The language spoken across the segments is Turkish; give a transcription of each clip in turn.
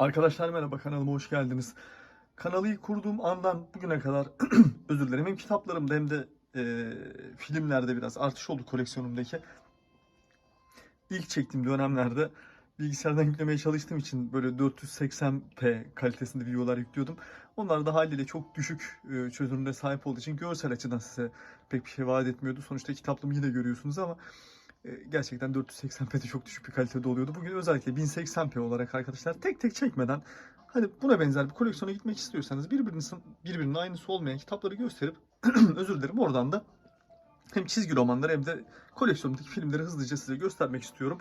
Arkadaşlar merhaba kanalıma hoş geldiniz. Kanalı kurduğum andan bugüne kadar özür dilerim hem kitaplarımda hem de e, filmlerde biraz artış oldu koleksiyonumdaki. İlk çektiğim dönemlerde bilgisayardan yüklemeye çalıştığım için böyle 480p kalitesinde videolar yüklüyordum. Onlar da haliyle çok düşük e, çözünürlüğe sahip olduğu için görsel açıdan size pek bir şey vaat etmiyordu. Sonuçta kitaplığımı yine görüyorsunuz ama gerçekten 480p'de çok düşük bir kalitede oluyordu. Bugün özellikle 1080p olarak arkadaşlar tek tek çekmeden hani buna benzer bir koleksiyona gitmek istiyorsanız birbirinin birbirinin aynısı olmayan kitapları gösterip özür dilerim oradan da hem çizgi romanları hem de koleksiyonumdaki filmleri hızlıca size göstermek istiyorum.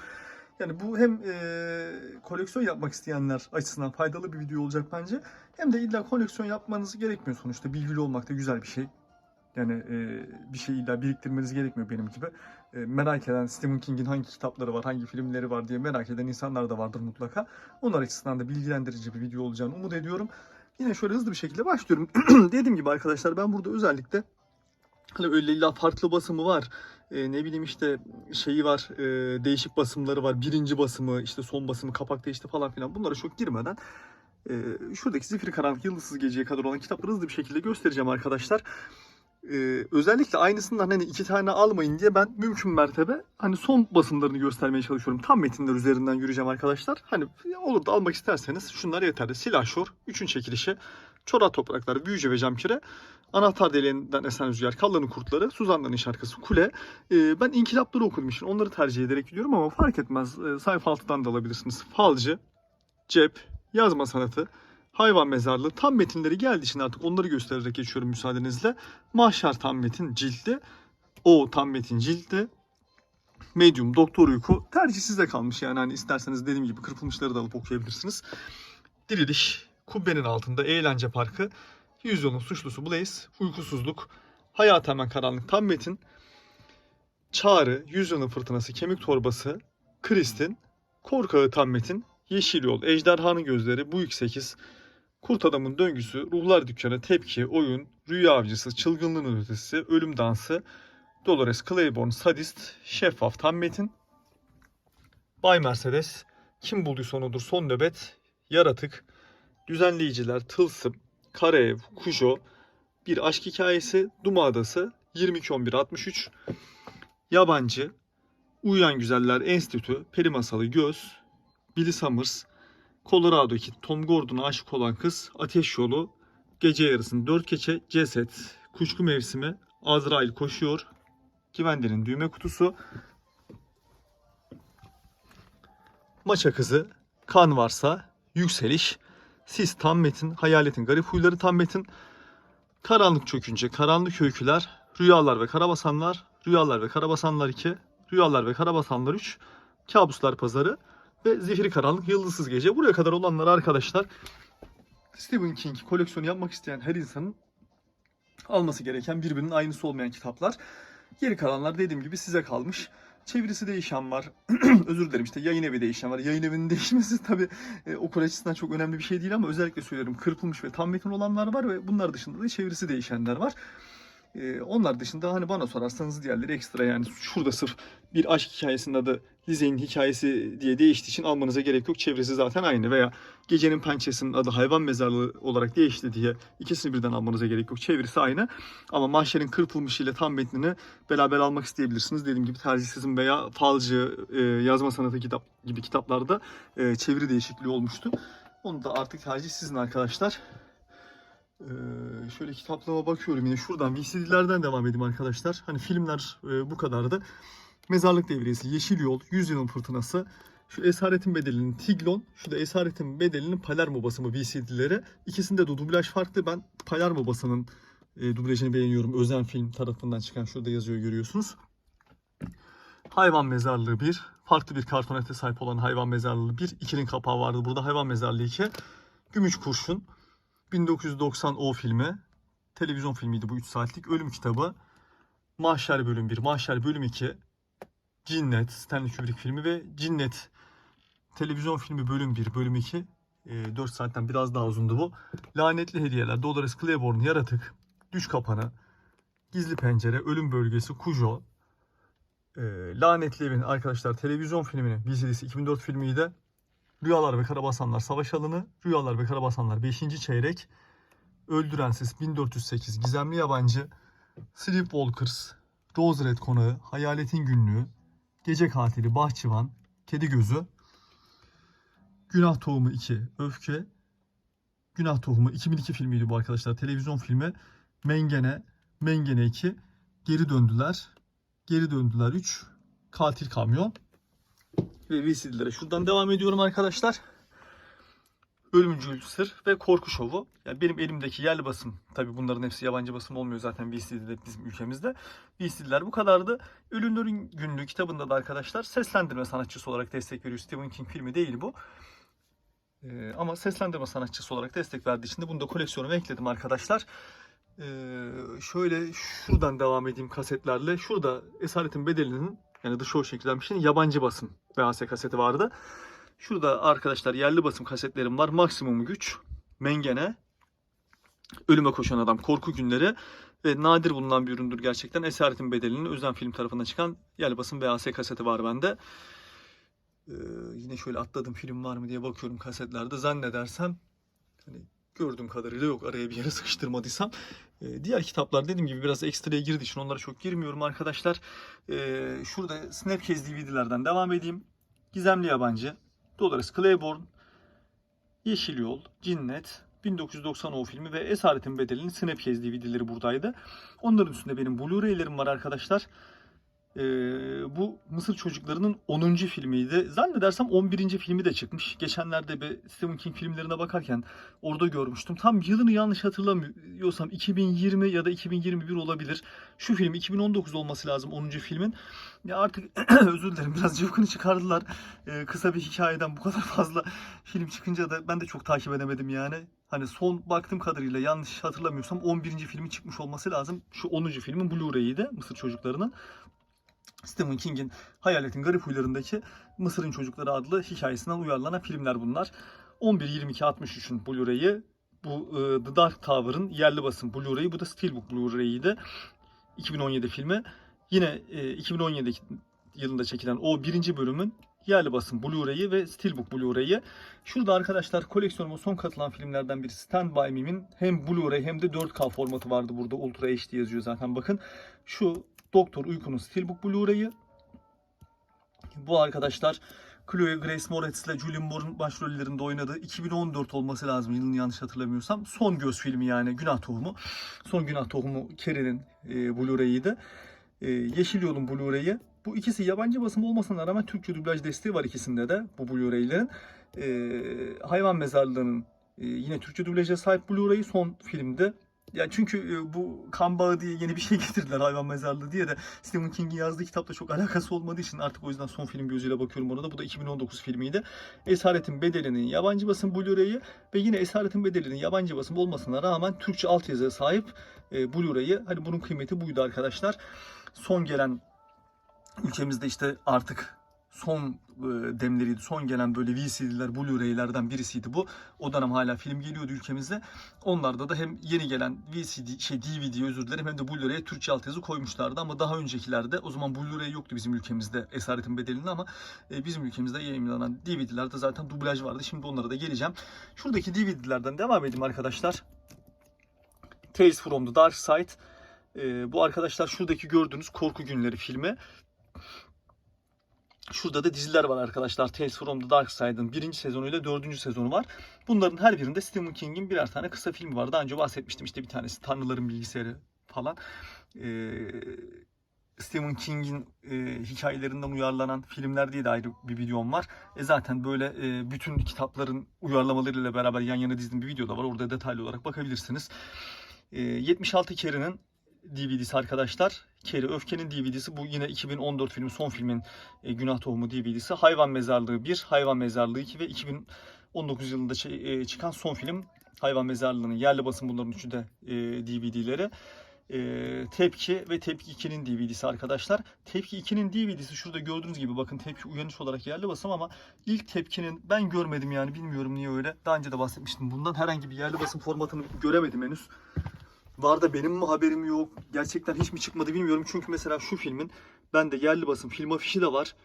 Yani bu hem e, koleksiyon yapmak isteyenler açısından faydalı bir video olacak bence. Hem de illa koleksiyon yapmanız gerekmiyor sonuçta. Bilgili olmak da güzel bir şey. Yani e, bir şey illa biriktirmeniz gerekmiyor benim gibi. E, merak eden Stephen King'in hangi kitapları var, hangi filmleri var diye merak eden insanlar da vardır mutlaka. Onlar açısından da bilgilendirici bir video olacağını umut ediyorum. Yine şöyle hızlı bir şekilde başlıyorum. Dediğim gibi arkadaşlar ben burada özellikle hani öyle illa farklı basımı var. E, ne bileyim işte şeyi var, e, değişik basımları var. Birinci basımı, işte son basımı, kapak değişti falan filan. Bunlara çok girmeden e, şuradaki Zifiri Karanlık Yıldızsız Gece'ye kadar olan kitapları hızlı bir şekilde göstereceğim arkadaşlar. Ee, özellikle aynısından hani iki tane almayın diye ben mümkün mertebe hani son basımlarını göstermeye çalışıyorum. Tam metinler üzerinden yürüyeceğim arkadaşlar. Hani olur da almak isterseniz şunlar yeterli. Silahşor, üçün çekilişi, Çorak Topraklar, Büyücü ve Camkire, Anahtar Deliğinden Esen Rüzgar, Kallan'ın Kurtları, Suzanların Şarkısı, Kule. Ee, ben inkılapları okudum için onları tercih ederek gidiyorum ama fark etmez. Ee, sayfa altıdan da alabilirsiniz. Falcı, Cep, Yazma Sanatı, hayvan mezarlığı tam metinleri geldiği için artık onları göstererek geçiyorum müsaadenizle. Mahşer tam metin ciltli. O tam metin ciltli. Medium, Doktor Uyku tercih size kalmış yani hani isterseniz dediğim gibi kırpılmışları da alıp okuyabilirsiniz. Diriliş, Kubbenin altında Eğlence Parkı, Yüzyılın suçlusu Blaze, Uykusuzluk, Hayat Hemen Karanlık tam metin, Çağrı, Yüzyılın Fırtınası, Kemik Torbası, Kristin, Korkağı tam metin, Yeşil Yol, Ejderhanın Gözleri, Bu 8, Kurt Adamın Döngüsü, Ruhlar Dükkanı, Tepki, Oyun, Rüya Avcısı, Çılgınlığın Ötesi, Ölüm Dansı, Dolores Claiborne, Sadist, Şeffaf Tam Metin, Bay Mercedes, Kim Bulduysa Onudur, Son Nöbet, Yaratık, Düzenleyiciler, Tılsım, Kara Ev, Kujo, Bir Aşk Hikayesi, Duma Adası, 22-11-63, Yabancı, Uyuyan Güzeller Enstitü, Peri Masalı Göz, Billy Summers, Colorado'daki Tom Gordon'a aşık olan kız, Ateş Yolu, Gece Yarısının Dört Keçe, Ceset, Kuşku Mevsimi, Azrail Koşuyor, Kivender'in Düğme Kutusu, Maça Kızı, Kan Varsa, Yükseliş, Sis Tam Metin, Hayaletin Garip Huyları Tam Metin, Karanlık Çökünce, Karanlık Öyküler, Rüyalar ve Karabasanlar, Rüyalar ve Karabasanlar 2, Rüyalar ve Karabasanlar 3, Kabuslar Pazarı ve Zifiri Karanlık Yıldızsız Gece. Buraya kadar olanlar arkadaşlar Stephen King koleksiyonu yapmak isteyen her insanın alması gereken birbirinin aynısı olmayan kitaplar. Geri kalanlar dediğim gibi size kalmış. Çevirisi değişen var. Özür dilerim işte yayın evi değişen var. Yayın evinin değişmesi tabii e, okul açısından çok önemli bir şey değil ama özellikle söylerim kırpılmış ve tam metin olanlar var ve bunlar dışında da çevirisi değişenler var. Ee, onlar dışında hani bana sorarsanız diğerleri ekstra yani şurada sırf bir aşk hikayesinin adı Lize'nin hikayesi diye değiştiği için almanıza gerek yok. Çevresi zaten aynı veya Gecenin Pençesi'nin adı hayvan mezarlığı olarak değişti diye ikisini birden almanıza gerek yok. Çevirisi aynı ama Mahşer'in kırpılmış ile tam metnini beraber almak isteyebilirsiniz. Dediğim gibi tercih sizin veya falcı, e, yazma sanatı kitap gibi kitaplarda e, çeviri değişikliği olmuştu. Onu da artık tercih sizin arkadaşlar. Ee, şöyle kitaplığıma bakıyorum yine şuradan VCD'lerden devam edeyim arkadaşlar. Hani filmler e, bu kadardı. Mezarlık Devriyesi, Yeşil Yol, Yüzyılın Fırtınası, şu Esaretin Bedeli'nin Tiglon, şu da Esaretin Bedeli'nin Palermo basımı VCD'leri. İkisinde de dublaj farklı. Ben Palermo basının e, dublajını beğeniyorum. Özen Film tarafından çıkan şurada yazıyor görüyorsunuz. Hayvan Mezarlığı 1. Farklı bir kartonete sahip olan Hayvan Mezarlığı 1. İkinin kapağı vardı. Burada Hayvan Mezarlığı 2. Gümüş Kurşun. 1990 o filmi. Televizyon filmiydi bu 3 saatlik. Ölüm kitabı. Mahşer bölüm 1, Mahşer bölüm 2. Cinnet, Stanley Kubrick filmi ve Cinnet televizyon filmi bölüm 1, bölüm 2. E, 4 saatten biraz daha uzundu bu. Lanetli Hediyeler, Dolores Claiborne, Yaratık, Düş Kapanı, Gizli Pencere, Ölüm Bölgesi, Kujo, e, Lanetli Evin arkadaşlar televizyon filminin VCD'si 2004 filmiydi. Rüyalar ve Karabasanlar Savaş Alanı, Rüyalar ve Karabasanlar 5. Çeyrek, Öldürensiz 1408 Gizemli Yabancı, Sleepwalkers, Rose Red Konağı, Hayaletin Günlüğü, Gece Katili Bahçıvan, Kedi Gözü, Günah Tohumu 2, Öfke, Günah Tohumu 2002 filmiydi bu arkadaşlar. Televizyon filmi. Mengene, Mengene 2, Geri Döndüler, Geri Döndüler 3, Katil Kamyon ve VCD'lere. Şuradan devam ediyorum arkadaşlar. Ölümcül Sır ve Korku Şovu. Yani benim elimdeki yerli basım, tabi bunların hepsi yabancı basım olmuyor zaten VCD'de bizim ülkemizde. VCD'ler bu kadardı. Ölümlerin Günlüğü kitabında da arkadaşlar seslendirme sanatçısı olarak destek veriyor. Stephen King filmi değil bu. Ee, ama seslendirme sanatçısı olarak destek verdiği için de bunu da koleksiyonuma ekledim arkadaşlar. Ee, şöyle şuradan devam edeyim kasetlerle. Şurada Esaretin Bedeli'nin yani The Shawshank Redemption'ın yabancı basım VHS kaseti vardı. Şurada arkadaşlar yerli basım kasetlerim var. Maksimum Güç, Mengene, Ölüme Koşan Adam, Korku Günleri ve nadir bulunan bir üründür gerçekten. Esaretin Bedeli'nin Özen Film tarafından çıkan yerli basım VHS kaseti var bende. Ee, yine şöyle atladım film var mı diye bakıyorum kasetlerde. Zannedersem hani gördüğüm kadarıyla yok araya bir yere sıkıştırmadıysam. Ee, diğer kitaplar dediğim gibi biraz ekstraya girdiği için onlara çok girmiyorum arkadaşlar. Ee, şurada Snapcase DVD'lerden devam edeyim. Gizemli Yabancı, Dolores Claiborne, Yeşil Yol, Cinnet, 1990 o filmi ve Esaretin Bedeli'nin Snapcase DVD'leri buradaydı. Onların üstünde benim Blu-ray'lerim var arkadaşlar. Ee, bu Mısır çocuklarının 10. filmiydi. Zannedersem 11. filmi de çıkmış. Geçenlerde bir Stephen King filmlerine bakarken orada görmüştüm. Tam yılını yanlış hatırlamıyorsam 2020 ya da 2021 olabilir. Şu film 2019 olması lazım 10. filmin. Ya artık özür dilerim biraz cıvkını çıkardılar. Ee, kısa bir hikayeden bu kadar fazla film çıkınca da ben de çok takip edemedim yani. Hani son baktığım kadarıyla yanlış hatırlamıyorsam 11. filmi çıkmış olması lazım. Şu 10. filmin Blu-ray'iydi Mısır çocuklarının. Stephen King'in Hayaletin Garip Huylarındaki Mısır'ın Çocukları adlı hikayesinden uyarlanan filmler bunlar. 11-22-63'ün Blu-ray'i, bu e, The Dark Tower'ın yerli basım Blu-ray'i, bu da Steelbook Blu-ray'iydi. 2017 filmi. Yine e, 2017 yılında çekilen o birinci bölümün yerli basım Blu-ray'i ve Steelbook Blu-ray'i. Şurada arkadaşlar koleksiyonuma son katılan filmlerden birisi Stand By Me'min hem Blu-ray hem de 4K formatı vardı burada. Ultra HD yazıyor zaten bakın. Şu Doktor Uyku'nun Steelbook Blu-ray'ı. Bu arkadaşlar Chloe Grace Moretz ile Julian Moore'un başrollerinde oynadığı 2014 olması lazım yılını yanlış hatırlamıyorsam. Son göz filmi yani Günah Tohumu. Son Günah Tohumu Kerry'nin e, Blu-ray'ıydı. E, Yeşil Yol'un Blu-ray'ı. Bu ikisi yabancı basım olmasına rağmen Türkçe dublaj desteği var ikisinde de bu Blu-ray'lerin. E, Hayvan Mezarlığı'nın e, yine Türkçe dublaja sahip Blu-ray'ı son filmde ya çünkü e, bu kan bağı diye yeni bir şey getirdiler hayvan mezarlığı diye de Stephen King'in yazdığı kitapla çok alakası olmadığı için artık o yüzden son film gözüyle bakıyorum ona da. Bu da 2019 filmiydi. Esaretin Bedeli'nin yabancı basım Blu-ray'ı ve yine Esaretin Bedeli'nin yabancı basım olmasına rağmen Türkçe altyazıya sahip e, Blu-ray'ı. Hani bunun kıymeti buydu arkadaşlar. Son gelen ülkemizde işte artık son demleriydi. Son gelen böyle VCD'ler, Blu-ray'lerden birisiydi bu. O dönem hala film geliyordu ülkemizde. Onlarda da hem yeni gelen VCD, şey DVD özür dilerim hem de Blu-ray'e Türkçe altyazı koymuşlardı ama daha öncekilerde o zaman Blu-ray yoktu bizim ülkemizde Esaretin Bedeli'nde ama e, bizim ülkemizde yayınlanan DVD'lerde zaten dublaj vardı. Şimdi onlara da geleceğim. Şuradaki DVD'lerden devam edeyim arkadaşlar. Tales from the Dark Side. E, bu arkadaşlar şuradaki gördüğünüz Korku Günleri filmi. Şurada da diziler var arkadaşlar. Tales from the Dark Side'ın birinci sezonuyla dördüncü sezonu var. Bunların her birinde Stephen King'in birer tane kısa filmi var. Daha önce bahsetmiştim işte bir tanesi Tanrıların Bilgisayarı falan. Ee, Stephen King'in e, hikayelerinden uyarlanan filmler diye de ayrı bir videom var. E zaten böyle e, bütün kitapların uyarlamalarıyla beraber yan yana dizdiğim bir video da var. Orada detaylı olarak bakabilirsiniz. E, 76 Kerry'nin DVD'si arkadaşlar. Keri Öfke'nin DVD'si bu yine 2014 filmi son filmin e, Günah Tohumu DVD'si. Hayvan Mezarlığı 1, Hayvan Mezarlığı 2 ve 2019 yılında e, çıkan son film Hayvan Mezarlığı'nın yerli basım bunların üçü de e, DVD'leri. E, Tepki ve Tepki 2'nin DVD'si arkadaşlar. Tepki 2'nin DVD'si şurada gördüğünüz gibi bakın Tepki uyanış olarak yerli basım ama ilk Tepki'nin ben görmedim yani bilmiyorum niye öyle. Daha önce de bahsetmiştim bundan herhangi bir yerli basım formatını göremedim henüz. Var da benim mi haberim yok? Gerçekten hiç mi çıkmadı bilmiyorum. Çünkü mesela şu filmin bende yerli basım film afişi de var.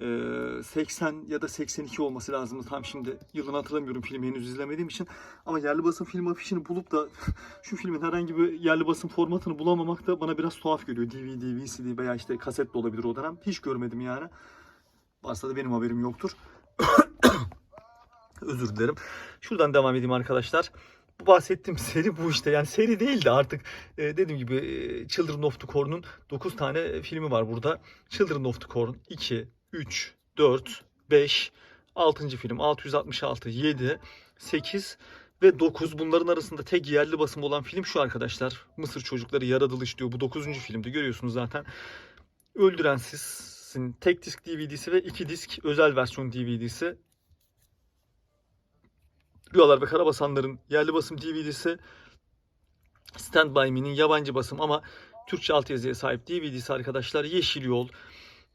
Ee, 80 ya da 82 olması lazım. Tam şimdi yılını hatırlamıyorum filmi henüz izlemediğim için. Ama yerli basın film afişini bulup da şu filmin herhangi bir yerli basın formatını bulamamak da bana biraz tuhaf geliyor. DVD, VCD veya işte kaset de olabilir o dönem. Hiç görmedim yani. Varsa da benim haberim yoktur. Özür dilerim. Şuradan devam edeyim arkadaşlar. Bahsettiğim seri bu işte. Yani seri değil de artık e, dediğim gibi e, Children of the Corn'un 9 tane filmi var burada. Children of the Corn 2, 3, 4, 5, 6. film 666, 7, 8 ve 9. Bunların arasında tek yerli basım olan film şu arkadaşlar. Mısır Çocukları Yaratılış diyor. Bu 9. filmde görüyorsunuz zaten. Öldüren Siz'in tek disk DVD'si ve iki disk özel versiyon DVD'si. Rüyalar ve Karabasanlar'ın yerli basım DVD'si. Stand By Me'nin yabancı basım ama Türkçe altyazıya sahip DVD'si arkadaşlar. Yeşil Yol,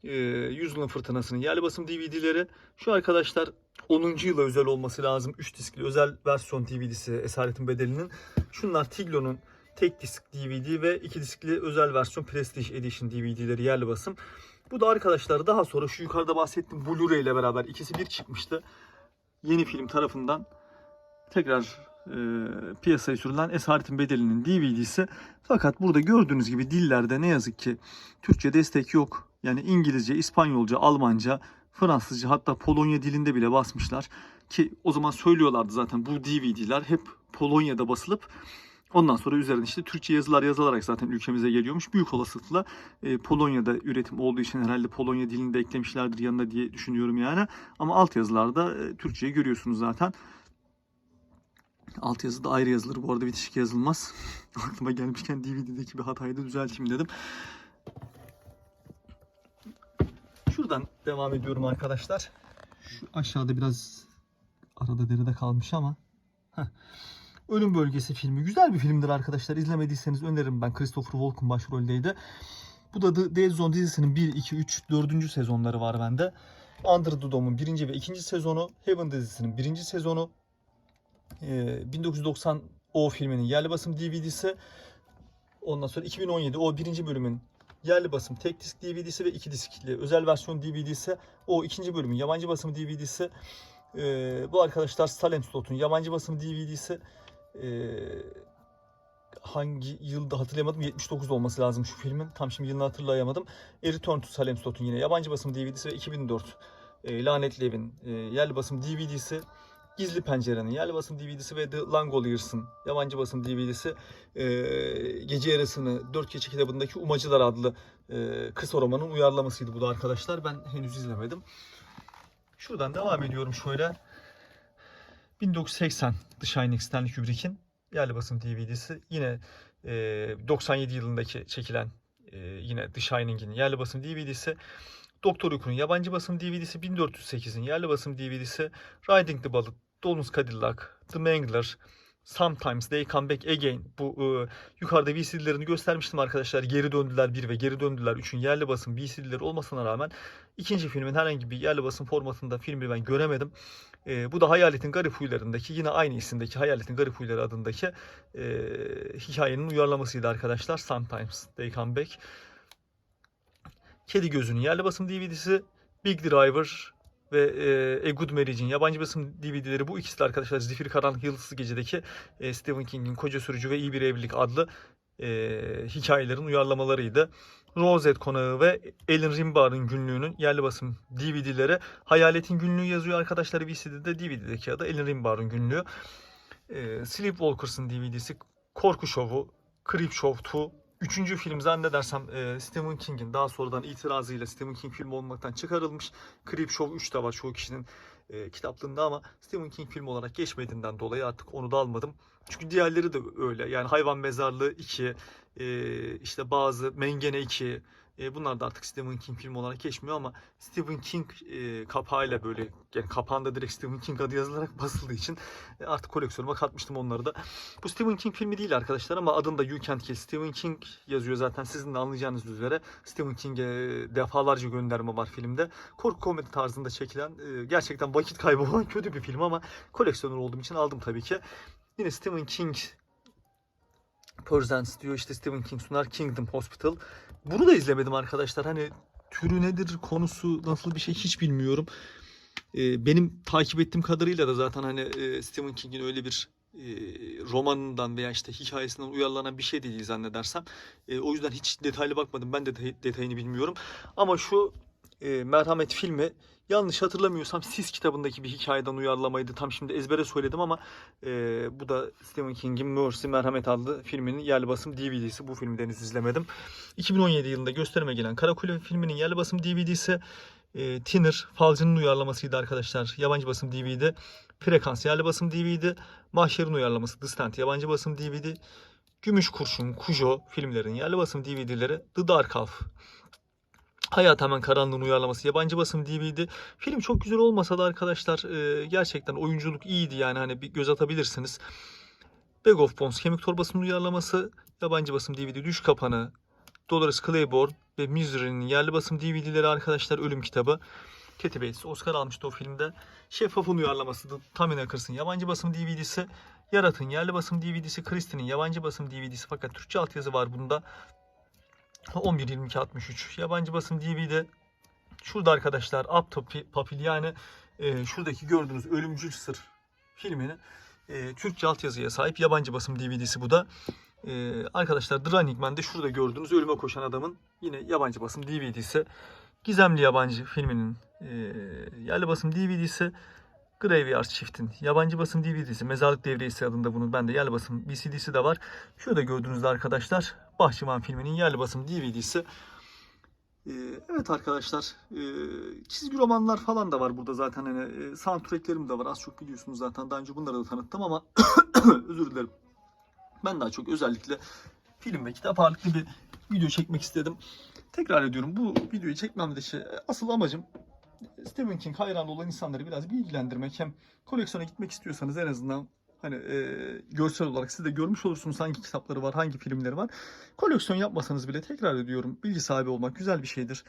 e, Yüzyılın Fırtınası'nın yerli basım DVD'leri. Şu arkadaşlar 10. yıla özel olması lazım. 3 diskli özel versiyon DVD'si Esaretin Bedeli'nin. Şunlar Tiglo'nun tek disk DVD ve 2 diskli özel versiyon Prestige Edition DVD'leri yerli basım. Bu da arkadaşlar daha sonra şu yukarıda bahsettiğim Blu-ray ile beraber ikisi bir çıkmıştı. Yeni film tarafından tekrar e, piyasaya sürülen Esaretin Bedeli'nin DVD'si. Fakat burada gördüğünüz gibi dillerde ne yazık ki Türkçe destek yok. Yani İngilizce, İspanyolca, Almanca, Fransızca hatta Polonya dilinde bile basmışlar. Ki o zaman söylüyorlardı zaten bu DVD'ler hep Polonya'da basılıp ondan sonra üzerine işte Türkçe yazılar yazılarak zaten ülkemize geliyormuş. Büyük olasılıkla e, Polonya'da üretim olduğu için herhalde Polonya dilini de eklemişlerdir yanına diye düşünüyorum yani. Ama altyazılarda e, Türkçeyi görüyorsunuz zaten. Altyazı da ayrı yazılır. Bu arada bitişik yazılmaz. Aklıma gelmişken DVD'deki bir hatayı da düzelteyim dedim. Şuradan devam ediyorum arkadaşlar. Şu aşağıda biraz arada deride kalmış ama. Heh. Ölüm Bölgesi filmi. Güzel bir filmdir arkadaşlar. İzlemediyseniz öneririm ben. Christopher Walken başroldeydi. Bu da The Dead Zone dizisinin 1, 2, 3, 4. sezonları var bende. Under the Dome'un 1. ve 2. sezonu. Heaven dizisinin 1. sezonu. Ee, 1990 o filminin yerli basım DVD'si. Ondan sonra 2017 o birinci bölümün yerli basım tek disk DVD'si ve iki diskli özel versiyon DVD'si. O ikinci bölümün yabancı basım DVD'si. Ee, bu arkadaşlar Salem Slot'un yabancı basım DVD'si. Ee, hangi yılda hatırlayamadım. 79 olması lazım şu filmin. Tam şimdi yılını hatırlayamadım. A Return to Salem Slot'un yine yabancı basım DVD'si ve 2004 e, Lanetli Evin e, yerli basım DVD'si. Gizli Pencere'nin yerli basım DVD'si ve The Langoliers'ın yabancı basım DVD'si e, Gece Yarısını Dört Keçi kitabındaki Umacılar adlı e, kısa romanın uyarlamasıydı bu da arkadaşlar. Ben henüz izlemedim. Şuradan devam ediyorum şöyle. 1980 The Shining Stanley Kubrick'in yerli basım DVD'si. Yine e, 97 yılındaki çekilen e, yine The Shining'in yerli basım DVD'si. Doktor Uyku'nun yabancı basım DVD'si 1408'in yerli basım DVD'si Riding the Bullet, Dolun's Cadillac, The Mangler, Sometimes They Come Back Again. Bu e, yukarıda VCD'lerini göstermiştim arkadaşlar. Geri döndüler 1 ve geri döndüler 3'ün yerli basım VCD'leri olmasına rağmen ikinci filmin herhangi bir yerli basım formatında filmi ben göremedim. E, bu da Hayalet'in Garip Huylarındaki yine aynı isimdeki Hayalet'in Garip Huyları adındaki e, hikayenin uyarlamasıydı arkadaşlar. Sometimes They Come Back. Kedi Gözü'nün yerli basım DVD'si, Big Driver ve e, A Good Marriage'in yabancı basım DVD'leri bu ikisi de arkadaşlar Zifiri Karanlık Yıldızlı Gece'deki e, Stephen King'in Koca Sürücü ve İyi Bir Evlilik adlı e, hikayelerin uyarlamalarıydı. Rosette Konağı ve Ellen Rimbaud'un günlüğünün yerli basım DVD'leri Hayalet'in günlüğü yazıyor arkadaşlar VCD'de DVD'deki adı Ellen Rimbaud'un günlüğü. E, Sleepwalkers'ın DVD'si Korku Şovu, Creep Show 2, Üçüncü film zannedersem e, Stephen King'in daha sonradan itirazıyla Stephen King filmi olmaktan çıkarılmış. Creep Show 3 de var çoğu kişinin e, kitaplığında ama Stephen King film olarak geçmediğinden dolayı artık onu da almadım. Çünkü diğerleri de öyle. Yani Hayvan Mezarlığı 2, e, işte bazı Mengene 2, e, bunlar da artık Stephen King film olarak geçmiyor ama Stephen King e, kapağıyla böyle yani kapağında direkt Stephen King adı yazılarak basıldığı için e, artık koleksiyonuma katmıştım onları da. Bu Stephen King filmi değil arkadaşlar ama adında You Can't Kill Stephen King yazıyor zaten sizin de anlayacağınız üzere. Stephen King'e defalarca gönderme var filmde. Korku komedi tarzında çekilen e, gerçekten vakit kaybı olan kötü bir film ama koleksiyoner olduğum için aldım tabii ki. Yine Stephen King Presents diyor işte Stephen King sunar Kingdom Hospital. Bunu da izlemedim arkadaşlar. Hani türü nedir, konusu nasıl bir şey hiç bilmiyorum. Ee, benim takip ettiğim kadarıyla da zaten hani e, Stephen King'in öyle bir e, romanından veya işte hikayesinden uyarlanan bir şey değil zannedersem. E, o yüzden hiç detaylı bakmadım. Ben de detay- detayını bilmiyorum. Ama şu e, Merhamet filmi yanlış hatırlamıyorsam Sis kitabındaki bir hikayeden uyarlamaydı. Tam şimdi ezbere söyledim ama e, bu da Stephen King'in Mercy Merhamet adlı filminin yerli basım DVD'si. Bu filmi henüz izlemedim. 2017 yılında gösterime gelen Karakule filminin yerli basım DVD'si e, Thinner, Falcı'nın uyarlamasıydı arkadaşlar. Yabancı basım DVD. Frekans yerli basım DVD. Mahşer'in uyarlaması The Stand yabancı basım DVD. Gümüş Kurşun, Kujo filmlerin yerli basım DVD'leri The Dark Half. Hayat Hemen Karanlığın uyarlaması yabancı basım DVD. Film çok güzel olmasa da arkadaşlar e, gerçekten oyunculuk iyiydi yani hani bir göz atabilirsiniz. Bag of Bones Kemik Torbası'nın uyarlaması yabancı basım DVD Düş Kapanı, Dolores Claiborne ve Misery'nin yerli basım DVD'leri arkadaşlar Ölüm Kitabı. Kathy Bates Oscar almıştı o filmde. Şeffaf'ın uyarlaması The Tommy Knockers'ın yabancı basım DVD'si. Yarat'ın yerli basım DVD'si. Christie'nin yabancı basım DVD'si fakat Türkçe altyazı var bunda. 11 22 63 yabancı basım DVD. Şurada arkadaşlar Papil yani e, şuradaki gördüğünüz Ölümcül Sır filminin e, Türkçe altyazıya sahip yabancı basım DVD'si bu da. E, arkadaşlar The Running Man'de şurada gördüğünüz ölüme koşan adamın yine yabancı basım DVD'si. Gizemli Yabancı filminin e, yerli basım DVD'si. Graveyard Shift'in yabancı basım DVD'si. Mezarlık Devriyesi adında bunun bende yerli basım VCD'si de var. Şurada gördüğünüzde arkadaşlar Bahçıvan filminin yerli basım DVD'si. Ee, evet arkadaşlar e, çizgi romanlar falan da var burada zaten hani e, soundtracklerim de var az çok biliyorsunuz zaten daha önce bunları da tanıttım ama özür dilerim. Ben daha çok özellikle film ve kitap ağırlıklı bir video çekmek istedim. Tekrar ediyorum bu videoyu çekmemdeki asıl amacım Stephen King hayranı olan insanları biraz bilgilendirmek. Hem koleksiyona gitmek istiyorsanız en azından hani e, görsel olarak siz de görmüş olursunuz hangi kitapları var, hangi filmleri var. Koleksiyon yapmasanız bile tekrar ediyorum bilgi sahibi olmak güzel bir şeydir.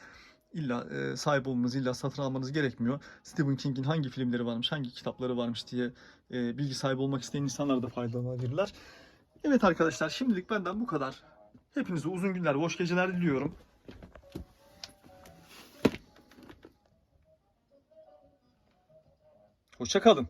İlla e, sahip olmanız, illa satın almanız gerekmiyor. Stephen King'in hangi filmleri varmış, hangi kitapları varmış diye e, bilgi sahibi olmak isteyen insanlar da faydalanabilirler. Evet arkadaşlar şimdilik benden bu kadar. Hepinize uzun günler, hoş geceler diliyorum. Hoşça kalın.